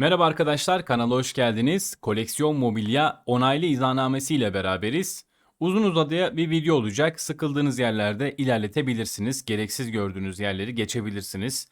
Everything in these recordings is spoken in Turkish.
Merhaba arkadaşlar, kanala hoş geldiniz. Koleksiyon mobilya onaylı izahnamesi ile beraberiz. Uzun uzadıya bir video olacak. Sıkıldığınız yerlerde ilerletebilirsiniz. Gereksiz gördüğünüz yerleri geçebilirsiniz.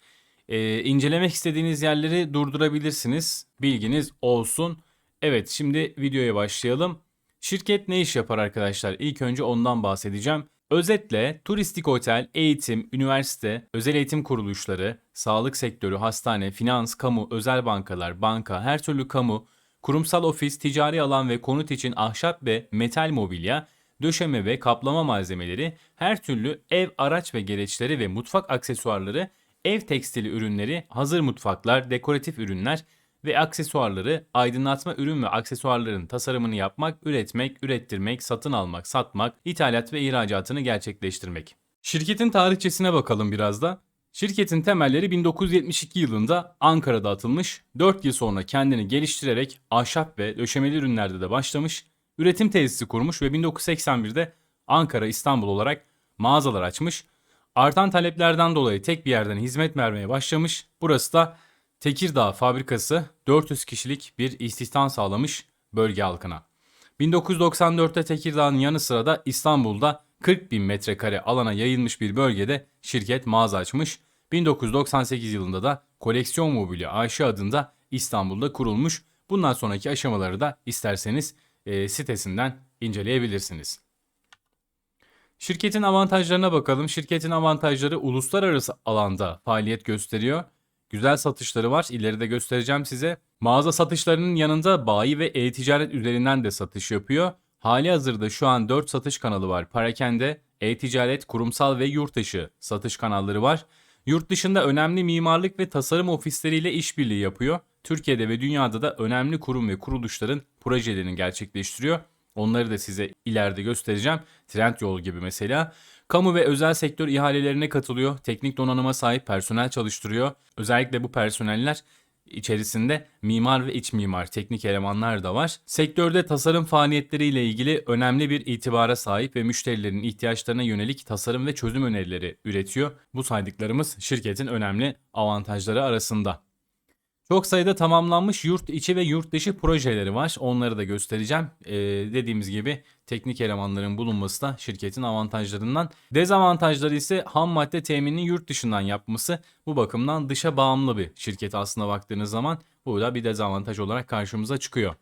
Ee, incelemek istediğiniz yerleri durdurabilirsiniz. Bilginiz olsun. Evet, şimdi videoya başlayalım. Şirket ne iş yapar arkadaşlar? İlk önce ondan bahsedeceğim. Özetle turistik otel, eğitim, üniversite, özel eğitim kuruluşları, sağlık sektörü, hastane, finans, kamu, özel bankalar, banka, her türlü kamu, kurumsal ofis, ticari alan ve konut için ahşap ve metal mobilya, döşeme ve kaplama malzemeleri, her türlü ev, araç ve gereçleri ve mutfak aksesuarları, ev tekstili ürünleri, hazır mutfaklar, dekoratif ürünler, ve aksesuarları, aydınlatma ürün ve aksesuarların tasarımını yapmak, üretmek, ürettirmek, satın almak, satmak, ithalat ve ihracatını gerçekleştirmek. Şirketin tarihçesine bakalım biraz da. Şirketin temelleri 1972 yılında Ankara'da atılmış, 4 yıl sonra kendini geliştirerek ahşap ve döşemeli ürünlerde de başlamış, üretim tesisi kurmuş ve 1981'de Ankara, İstanbul olarak mağazalar açmış. Artan taleplerden dolayı tek bir yerden hizmet vermeye başlamış. Burası da Tekirdağ fabrikası 400 kişilik bir istihdam sağlamış bölge halkına. 1994'te Tekirdağ'ın yanı sıra da İstanbul'da 40 bin metrekare alana yayılmış bir bölgede şirket mağaza açmış. 1998 yılında da Koleksiyon Mobilya AŞ adında İstanbul'da kurulmuş. Bundan sonraki aşamaları da isterseniz e, sitesinden inceleyebilirsiniz. Şirketin avantajlarına bakalım. Şirketin avantajları uluslararası alanda faaliyet gösteriyor. Güzel satışları var. İleride göstereceğim size. Mağaza satışlarının yanında bayi ve e-ticaret üzerinden de satış yapıyor. Hali hazırda şu an 4 satış kanalı var. Parakende, e-ticaret, kurumsal ve yurt dışı satış kanalları var. Yurt dışında önemli mimarlık ve tasarım ofisleriyle işbirliği yapıyor. Türkiye'de ve dünyada da önemli kurum ve kuruluşların projelerini gerçekleştiriyor. Onları da size ileride göstereceğim. Trendyol gibi mesela. Kamu ve özel sektör ihalelerine katılıyor. Teknik donanıma sahip personel çalıştırıyor. Özellikle bu personeller içerisinde mimar ve iç mimar teknik elemanlar da var. Sektörde tasarım faaliyetleriyle ilgili önemli bir itibara sahip ve müşterilerin ihtiyaçlarına yönelik tasarım ve çözüm önerileri üretiyor. Bu saydıklarımız şirketin önemli avantajları arasında. Çok sayıda tamamlanmış yurt içi ve yurt dışı projeleri var. Onları da göstereceğim. Ee, dediğimiz gibi teknik elemanların bulunması da şirketin avantajlarından. Dezavantajları ise ham madde teminini yurt dışından yapması. Bu bakımdan dışa bağımlı bir şirket aslında baktığınız zaman. Bu da bir dezavantaj olarak karşımıza çıkıyor.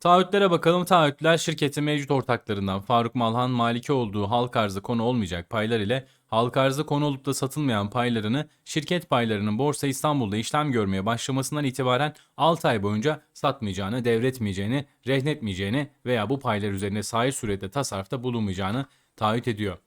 Taahhütlere bakalım. Taahhütler şirketin mevcut ortaklarından Faruk Malhan maliki olduğu halk arzı konu olmayacak paylar ile halk arzı konu olup da satılmayan paylarını şirket paylarının Borsa İstanbul'da işlem görmeye başlamasından itibaren 6 ay boyunca satmayacağını, devretmeyeceğini, rehnetmeyeceğini veya bu paylar üzerine sahip surette tasarrufta bulunmayacağını taahhüt ediyor.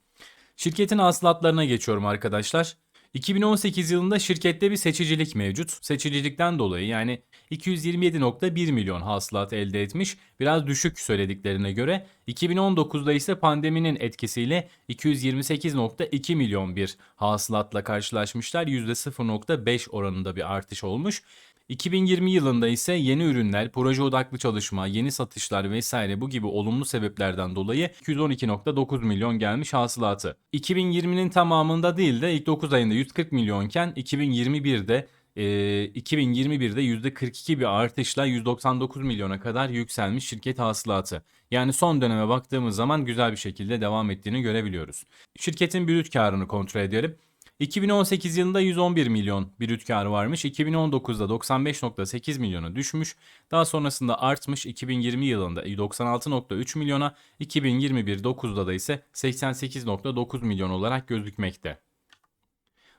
Şirketin hasılatlarına geçiyorum arkadaşlar. 2018 yılında şirkette bir seçicilik mevcut. Seçicilikten dolayı yani 227.1 milyon hasılat elde etmiş. Biraz düşük söylediklerine göre. 2019'da ise pandeminin etkisiyle 228.2 milyon bir hasılatla karşılaşmışlar. %0.5 oranında bir artış olmuş. 2020 yılında ise yeni ürünler, proje odaklı çalışma, yeni satışlar vesaire bu gibi olumlu sebeplerden dolayı 212.9 milyon gelmiş hasılatı. 2020'nin tamamında değil de ilk 9 ayında 140 milyonken 2021'de e, 2021'de %42 bir artışla 199 milyona kadar yükselmiş şirket hasılatı. Yani son döneme baktığımız zaman güzel bir şekilde devam ettiğini görebiliyoruz. Şirketin brüt karını kontrol edelim. 2018 yılında 111 milyon brüt karı varmış. 2019'da 95.8 milyona düşmüş. Daha sonrasında artmış. 2020 yılında 96.3 milyona, 2021 9'da da ise 88.9 milyon olarak gözükmekte.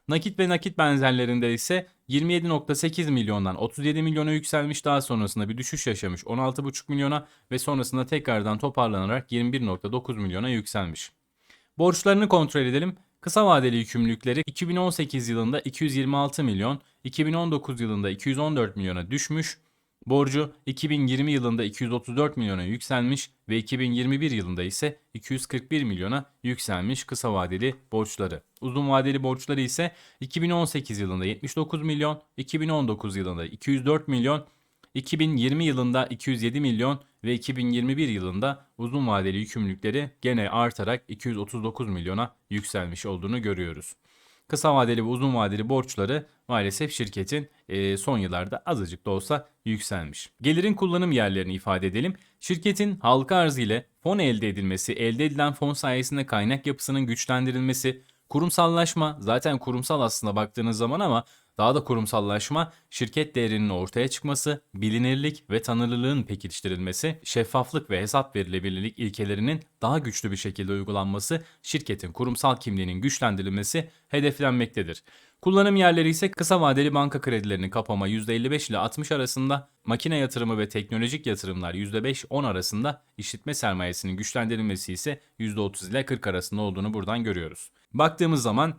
Nakit ve nakit benzerlerinde ise 27.8 milyondan 37 milyona yükselmiş daha sonrasında bir düşüş yaşamış 16.5 milyona ve sonrasında tekrardan toparlanarak 21.9 milyona yükselmiş. Borçlarını kontrol edelim. Kısa vadeli yükümlülükleri 2018 yılında 226 milyon, 2019 yılında 214 milyona düşmüş. Borcu 2020 yılında 234 milyona yükselmiş ve 2021 yılında ise 241 milyona yükselmiş kısa vadeli borçları. Uzun vadeli borçları ise 2018 yılında 79 milyon, 2019 yılında 204 milyon, 2020 yılında 207 milyon ve 2021 yılında uzun vadeli yükümlülükleri gene artarak 239 milyona yükselmiş olduğunu görüyoruz. kısa vadeli ve uzun vadeli borçları maalesef şirketin e, son yıllarda azıcık da olsa yükselmiş. Gelirin kullanım yerlerini ifade edelim. Şirketin halka arz ile fon elde edilmesi, elde edilen fon sayesinde kaynak yapısının güçlendirilmesi, kurumsallaşma zaten kurumsal aslında baktığınız zaman ama daha da kurumsallaşma, şirket değerinin ortaya çıkması, bilinirlik ve tanınırlığın pekiştirilmesi, şeffaflık ve hesap verilebilirlik ilkelerinin daha güçlü bir şekilde uygulanması, şirketin kurumsal kimliğinin güçlendirilmesi hedeflenmektedir. Kullanım yerleri ise kısa vadeli banka kredilerinin kapama %55 ile 60 arasında, makine yatırımı ve teknolojik yatırımlar %5-10 arasında, işletme sermayesinin güçlendirilmesi ise %30 ile 40 arasında olduğunu buradan görüyoruz. Baktığımız zaman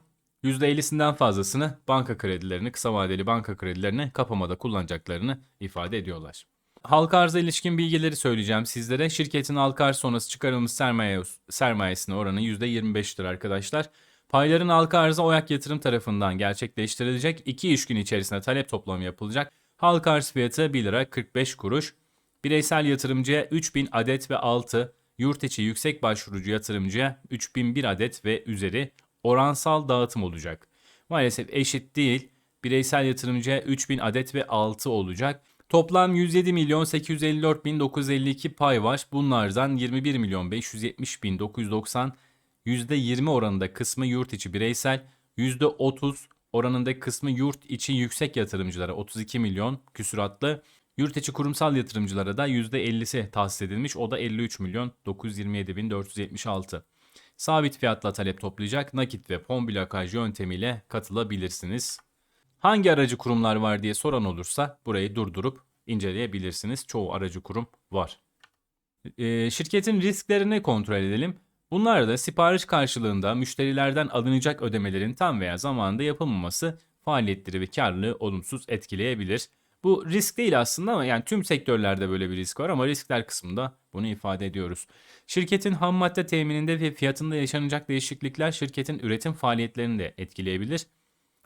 %50'sinden fazlasını banka kredilerini, kısa vadeli banka kredilerini kapamada kullanacaklarını ifade ediyorlar. Halka arza ilişkin bilgileri söyleyeceğim sizlere. Şirketin halka arz sonrası çıkarılmış sermaye, sermayesine oranı %25'tir arkadaşlar. Payların halka arza OYAK yatırım tarafından gerçekleştirilecek. 2 iş gün içerisinde talep toplamı yapılacak. Halka arz fiyatı 1 lira 45 kuruş. Bireysel yatırımcıya 3000 adet ve 6, yurt içi yüksek başvurucu yatırımcıya 3001 adet ve üzeri oransal dağıtım olacak. Maalesef eşit değil. Bireysel yatırımcıya 3000 adet ve 6 olacak. Toplam 107 milyon 854 bin 952 pay var. Bunlardan 21 milyon 570 bin 990 %20 oranında kısmı yurt içi bireysel, %30 oranında kısmı yurt içi yüksek yatırımcılara 32 milyon küsuratlı, yurt içi kurumsal yatırımcılara da %50'si tahsis edilmiş. O da 53 milyon 927 bin 476. Sabit fiyatla talep toplayacak nakit ve fon blokaj yöntemiyle katılabilirsiniz. Hangi aracı kurumlar var diye soran olursa burayı durdurup inceleyebilirsiniz. Çoğu aracı kurum var. Ee, şirketin risklerini kontrol edelim. Bunlar da sipariş karşılığında müşterilerden alınacak ödemelerin tam veya zamanında yapılmaması faaliyetleri ve karlılığı olumsuz etkileyebilir. Bu risk değil aslında ama yani tüm sektörlerde böyle bir risk var ama riskler kısmında bunu ifade ediyoruz. Şirketin ham madde temininde ve fiyatında yaşanacak değişiklikler şirketin üretim faaliyetlerini de etkileyebilir.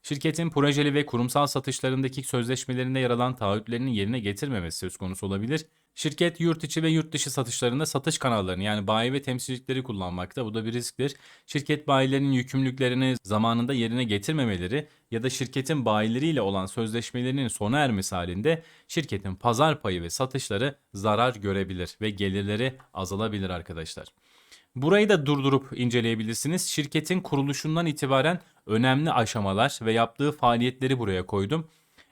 Şirketin projeli ve kurumsal satışlarındaki sözleşmelerinde yer alan taahhütlerinin yerine getirmemesi söz konusu olabilir. Şirket yurt içi ve yurt dışı satışlarında satış kanallarını yani bayi ve temsilcilikleri kullanmakta. Bu da bir risktir. Şirket bayilerinin yükümlülüklerini zamanında yerine getirmemeleri ya da şirketin bayileriyle olan sözleşmelerinin sona ermesi halinde şirketin pazar payı ve satışları zarar görebilir ve gelirleri azalabilir arkadaşlar. Burayı da durdurup inceleyebilirsiniz. Şirketin kuruluşundan itibaren önemli aşamalar ve yaptığı faaliyetleri buraya koydum.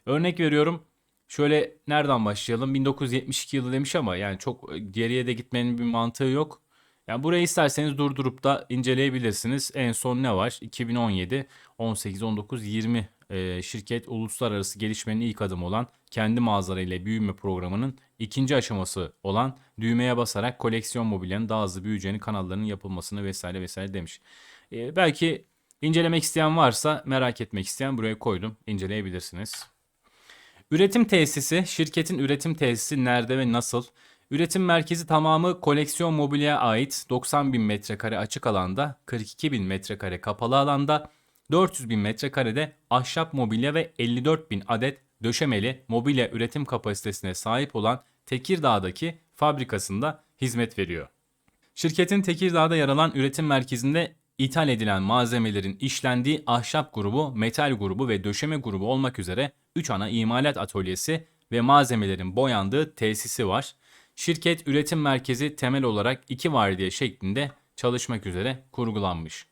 Örnek veriyorum Şöyle nereden başlayalım? 1972 yılı demiş ama yani çok e, geriye de gitmenin bir mantığı yok. Yani burayı isterseniz durdurup da inceleyebilirsiniz. En son ne var? 2017, 18, 19, 20 e, şirket uluslararası gelişmenin ilk adımı olan kendi mağazalarıyla büyüme programının ikinci aşaması olan düğmeye basarak koleksiyon mobilyanın daha hızlı büyüyeceğini, kanallarının yapılmasını vesaire vesaire demiş. E, belki incelemek isteyen varsa merak etmek isteyen buraya koydum. İnceleyebilirsiniz. Üretim tesisi, şirketin üretim tesisi nerede ve nasıl? Üretim merkezi tamamı koleksiyon mobilyaya ait 90 bin metrekare açık alanda, 42 bin metrekare kapalı alanda, 400 bin metrekarede ahşap mobilya ve 54 bin adet döşemeli mobilya üretim kapasitesine sahip olan Tekirdağ'daki fabrikasında hizmet veriyor. Şirketin Tekirdağ'da yer alan üretim merkezinde ithal edilen malzemelerin işlendiği ahşap grubu, metal grubu ve döşeme grubu olmak üzere 3 ana imalat atölyesi ve malzemelerin boyandığı tesisi var. Şirket üretim merkezi temel olarak 2 vardiya şeklinde çalışmak üzere kurgulanmış.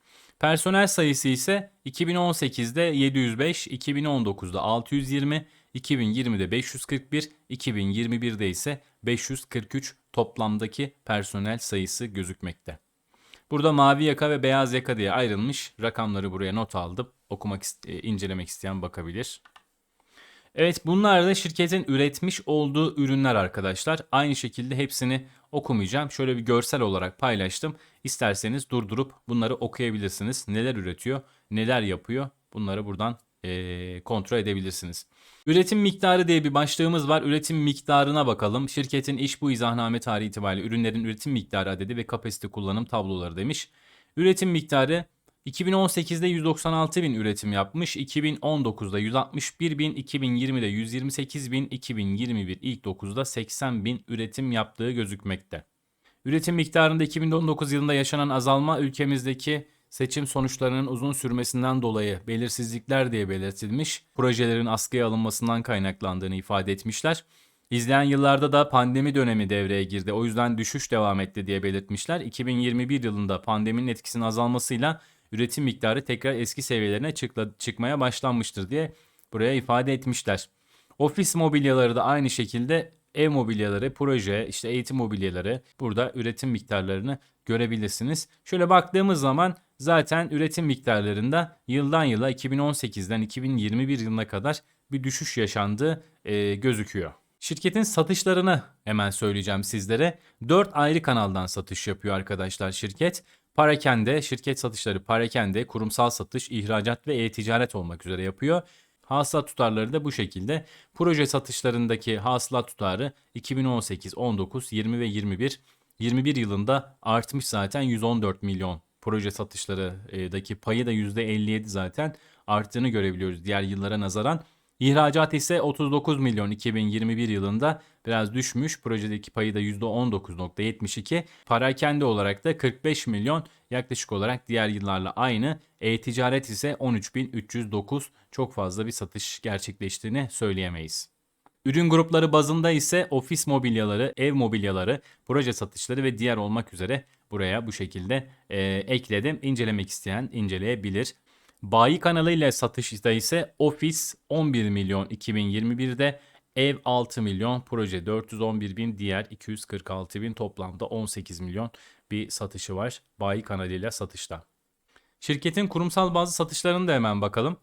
Personel sayısı ise 2018'de 705, 2019'da 620, 2020'de 541, 2021'de ise 543 toplamdaki personel sayısı gözükmekte. Burada mavi yaka ve beyaz yaka diye ayrılmış. Rakamları buraya not aldım. Okumak, e, incelemek isteyen bakabilir. Evet bunlar da şirketin üretmiş olduğu ürünler arkadaşlar. Aynı şekilde hepsini okumayacağım. Şöyle bir görsel olarak paylaştım. İsterseniz durdurup bunları okuyabilirsiniz. Neler üretiyor, neler yapıyor bunları buradan e, kontrol edebilirsiniz. Üretim miktarı diye bir başlığımız var. Üretim miktarına bakalım. Şirketin iş bu izahname tarihi itibariyle ürünlerin üretim miktarı adedi ve kapasite kullanım tabloları demiş. Üretim miktarı 2018'de 196 bin üretim yapmış, 2019'da 161 bin, 2020'de 128 bin, 2021 ilk 9'da 80 bin üretim yaptığı gözükmekte. Üretim miktarında 2019 yılında yaşanan azalma ülkemizdeki seçim sonuçlarının uzun sürmesinden dolayı belirsizlikler diye belirtilmiş. Projelerin askıya alınmasından kaynaklandığını ifade etmişler. İzleyen yıllarda da pandemi dönemi devreye girdi. O yüzden düşüş devam etti diye belirtmişler. 2021 yılında pandeminin etkisinin azalmasıyla üretim miktarı tekrar eski seviyelerine çıkla- çıkmaya başlanmıştır diye buraya ifade etmişler. Ofis mobilyaları da aynı şekilde ev mobilyaları, proje, işte eğitim mobilyaları burada üretim miktarlarını görebilirsiniz. Şöyle baktığımız zaman zaten üretim miktarlarında yıldan yıla 2018'den 2021 yılına kadar bir düşüş yaşandığı e, gözüküyor. Şirketin satışlarını hemen söyleyeceğim sizlere. 4 ayrı kanaldan satış yapıyor arkadaşlar şirket. Parakende, şirket satışları parakende, kurumsal satış, ihracat ve e-ticaret olmak üzere yapıyor. Hasılat tutarları da bu şekilde. Proje satışlarındaki hasılat tutarı 2018, 19, 20 ve 21. 21 yılında artmış zaten 114 milyon. Proje satışlarındaki payı da %57 zaten arttığını görebiliyoruz diğer yıllara nazaran. İhracat ise 39 milyon 2021 yılında biraz düşmüş. Projedeki payı da %19.72. Parakende olarak da 45 milyon yaklaşık olarak diğer yıllarla aynı. E-ticaret ise 13.309 çok fazla bir satış gerçekleştiğini söyleyemeyiz. Ürün grupları bazında ise ofis mobilyaları, ev mobilyaları, proje satışları ve diğer olmak üzere buraya bu şekilde e, ekledim. İncelemek isteyen inceleyebilir. Bayi kanalıyla satışta ise ofis 11 milyon 2021'de, ev 6 milyon, proje 411 bin, diğer 246 bin toplamda 18 milyon bir satışı var bayi kanalıyla satışta. Şirketin kurumsal bazı satışlarını da hemen bakalım.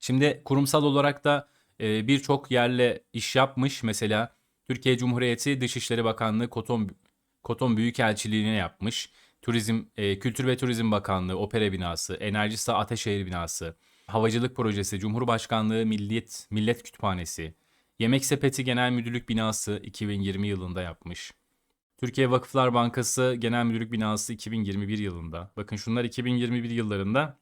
Şimdi kurumsal olarak da e, birçok yerle iş yapmış. Mesela Türkiye Cumhuriyeti Dışişleri Bakanlığı Koton Koton Büyükelçiliğine yapmış. Turizm, e, Kültür ve Turizm Bakanlığı Opera Binası, Enerjisa Ateşehir Binası, Havacılık Projesi, Cumhurbaşkanlığı Milliyet Millet Kütüphanesi, Yemek Sepeti Genel Müdürlük Binası 2020 yılında yapmış. Türkiye Vakıflar Bankası Genel Müdürlük Binası 2021 yılında. Bakın şunlar 2021 yıllarında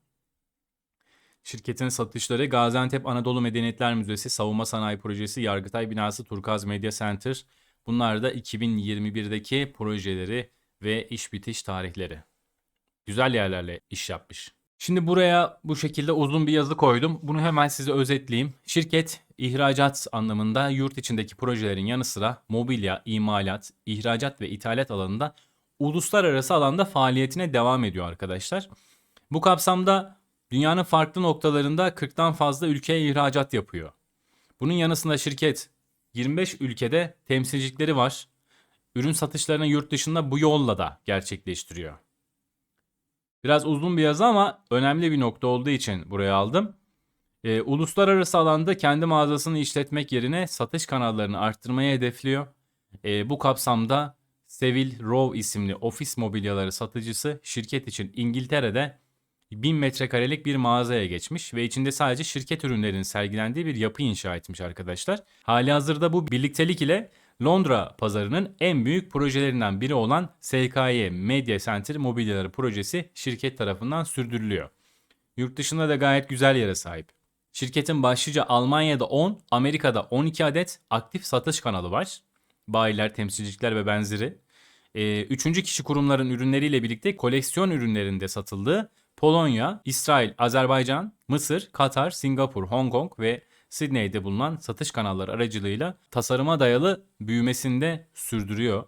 Şirketin satışları Gaziantep Anadolu Medeniyetler Müzesi, Savunma Sanayi Projesi, Yargıtay Binası, Turkaz Media Center. Bunlar da 2021'deki projeleri ve iş bitiş tarihleri. Güzel yerlerle iş yapmış. Şimdi buraya bu şekilde uzun bir yazı koydum. Bunu hemen size özetleyeyim. Şirket ihracat anlamında yurt içindeki projelerin yanı sıra mobilya, imalat, ihracat ve ithalat alanında uluslararası alanda faaliyetine devam ediyor arkadaşlar. Bu kapsamda dünyanın farklı noktalarında 40'tan fazla ülkeye ihracat yapıyor. Bunun yanısında şirket 25 ülkede temsilcilikleri var. Ürün satışlarını yurt dışında bu yolla da gerçekleştiriyor. Biraz uzun bir yazı ama önemli bir nokta olduğu için buraya aldım. Ee, uluslararası alanda kendi mağazasını işletmek yerine satış kanallarını arttırmayı hedefliyor. Ee, bu kapsamda Sevil Row isimli ofis mobilyaları satıcısı şirket için İngiltere'de 1000 metrekarelik bir mağazaya geçmiş ve içinde sadece şirket ürünlerinin sergilendiği bir yapı inşa etmiş arkadaşlar. Hali hazırda bu birliktelik ile Londra pazarının en büyük projelerinden biri olan SKY Media Center mobilyaları projesi şirket tarafından sürdürülüyor. Yurt dışında da gayet güzel yere sahip. Şirketin başlıca Almanya'da 10, Amerika'da 12 adet aktif satış kanalı var. Bayiler, temsilcilikler ve benzeri. Ee, üçüncü kişi kurumların ürünleriyle birlikte koleksiyon ürünlerinde satıldığı Polonya, İsrail, Azerbaycan, Mısır, Katar, Singapur, Hong Kong ve Sydney'de bulunan satış kanalları aracılığıyla tasarıma dayalı büyümesinde sürdürüyor.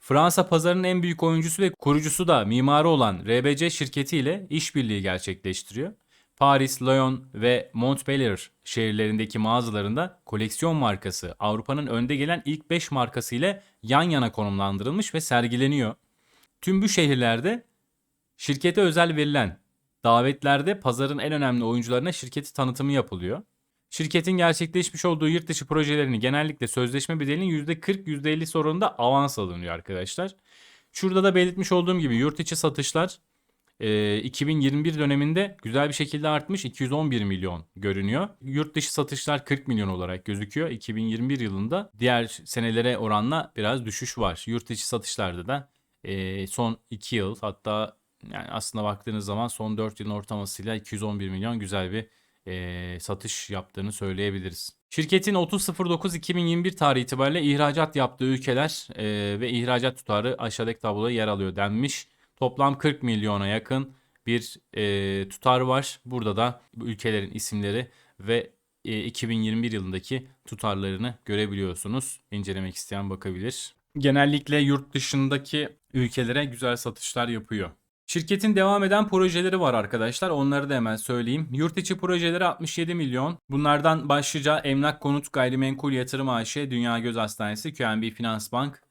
Fransa pazarının en büyük oyuncusu ve kurucusu da mimarı olan RBC şirketiyle işbirliği gerçekleştiriyor. Paris, Lyon ve Montpellier şehirlerindeki mağazalarında koleksiyon markası Avrupa'nın önde gelen ilk 5 markası ile yan yana konumlandırılmış ve sergileniyor. Tüm bu şehirlerde şirkete özel verilen davetlerde pazarın en önemli oyuncularına şirketi tanıtımı yapılıyor. Şirketin gerçekleşmiş olduğu yurt dışı projelerini genellikle sözleşme bedelinin %40-%50 oranında avans alınıyor arkadaşlar. Şurada da belirtmiş olduğum gibi yurt içi satışlar e, 2021 döneminde güzel bir şekilde artmış 211 milyon görünüyor. Yurt dışı satışlar 40 milyon olarak gözüküyor. 2021 yılında diğer senelere oranla biraz düşüş var. Yurt içi satışlarda da e, son 2 yıl hatta yani aslında baktığınız zaman son 4 yılın ortalamasıyla 211 milyon güzel bir e, satış yaptığını söyleyebiliriz. Şirketin 30.09.2021 tarihi itibariyle ihracat yaptığı ülkeler e, ve ihracat tutarı aşağıdaki tabloda yer alıyor denmiş. Toplam 40 milyona yakın bir e, tutar var. Burada da ülkelerin isimleri ve e, 2021 yılındaki tutarlarını görebiliyorsunuz. İncelemek isteyen bakabilir. Genellikle yurt dışındaki ülkelere güzel satışlar yapıyor. Şirketin devam eden projeleri var arkadaşlar. Onları da hemen söyleyeyim. Yurt içi projeleri 67 milyon. Bunlardan başlıca Emlak Konut Gayrimenkul Yatırım AŞ, Dünya Göz Hastanesi, QNB Finans Bank,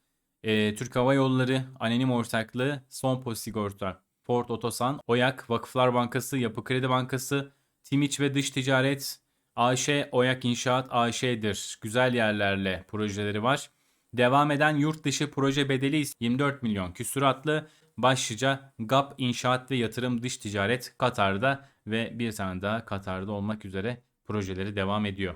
e, Türk Hava Yolları, Anonim Ortaklığı, Sonpo Sigorta, Ford Otosan, Oyak, Vakıflar Bankası, Yapı Kredi Bankası, Timiç ve Dış Ticaret, AŞ, Oyak İnşaat AŞ'dir. Güzel yerlerle projeleri var. Devam eden yurt dışı proje bedeli ise 24 milyon küsuratlı. Başlıca GAP İnşaat ve Yatırım Dış Ticaret Katar'da ve bir tane daha Katar'da olmak üzere projeleri devam ediyor.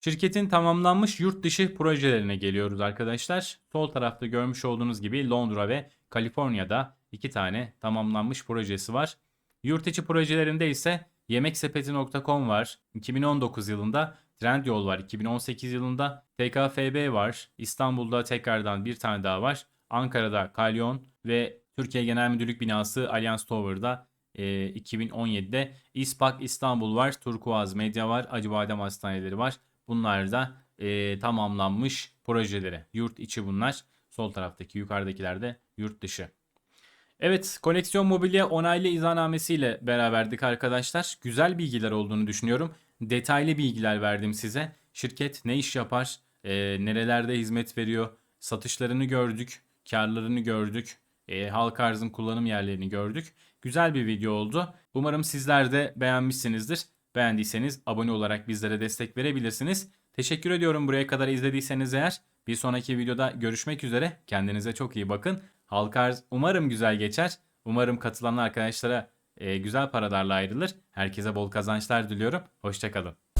Şirketin tamamlanmış yurt dışı projelerine geliyoruz arkadaşlar. Sol tarafta görmüş olduğunuz gibi Londra ve Kaliforniya'da iki tane tamamlanmış projesi var. Yurt içi projelerinde ise Yemeksepeti.com var. 2019 yılında Trendyol var. 2018 yılında TKFB var. İstanbul'da tekrardan bir tane daha var. Ankara'da Kalyon ve Türkiye Genel Müdürlük binası Allianz Tower'da e, 2017'de İspak İstanbul var. Turkuaz Medya var. Acıbadem Hastaneleri var. Bunlar da e, tamamlanmış projeleri. Yurt içi bunlar. Sol taraftaki yukarıdakiler de yurt dışı. Evet, koleksiyon mobilya onaylı izahnamesiyle beraberdik arkadaşlar. Güzel bilgiler olduğunu düşünüyorum. Detaylı bilgiler verdim size. Şirket ne iş yapar, e, nerelerde hizmet veriyor, satışlarını gördük, karlarını gördük, e, halka arzın kullanım yerlerini gördük. Güzel bir video oldu. Umarım sizler de beğenmişsinizdir. Beğendiyseniz abone olarak bizlere destek verebilirsiniz. Teşekkür ediyorum buraya kadar izlediyseniz eğer. Bir sonraki videoda görüşmek üzere. Kendinize çok iyi bakın. Halka arz umarım güzel geçer. Umarım katılan arkadaşlara e, güzel paralarla ayrılır. Herkese bol kazançlar diliyorum. Hoşçakalın.